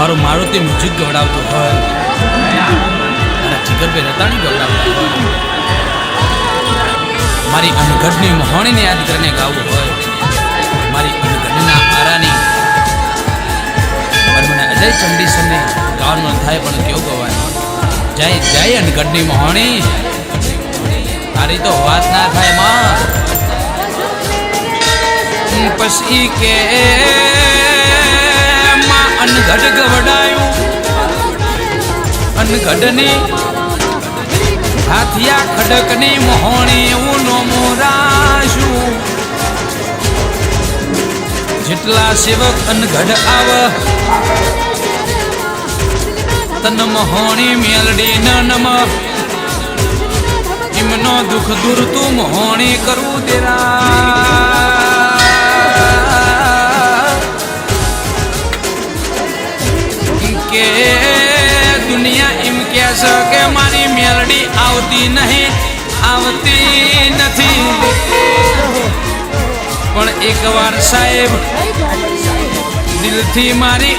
મારું મારુતિ મ્યુઝિક ગવડાવતો હોય. મારા જીગરભાઈ રતાણી ગવડાવતા મારી અનગઢની મહોણીને યાદ કરીને ગાવું હોય. મારી અનગઢના આરાની. મને અજય ચંડીસરને ગાવાનું થાય પણ કેવું ગવાય? જય જય અનગઢની મહોણી. તારી તો વાત ના થાય, માં. પછી કે અનગઢ ગવડાયું. અનગઢની હાથિયા ખડકની મોહણી એવું નો જેટલા સેવક અનગઢ આવ, તન મોહણી મેલડી ન નમ. એમનો દુઃખ દૂર તું મોહણી કરવું દેરા કે દુનિયા એમ કહે છે કે મારી મેલડી આવતી નહીં, આવતી નથી. પણ એકવાર સાહેબ, દિલથી મારી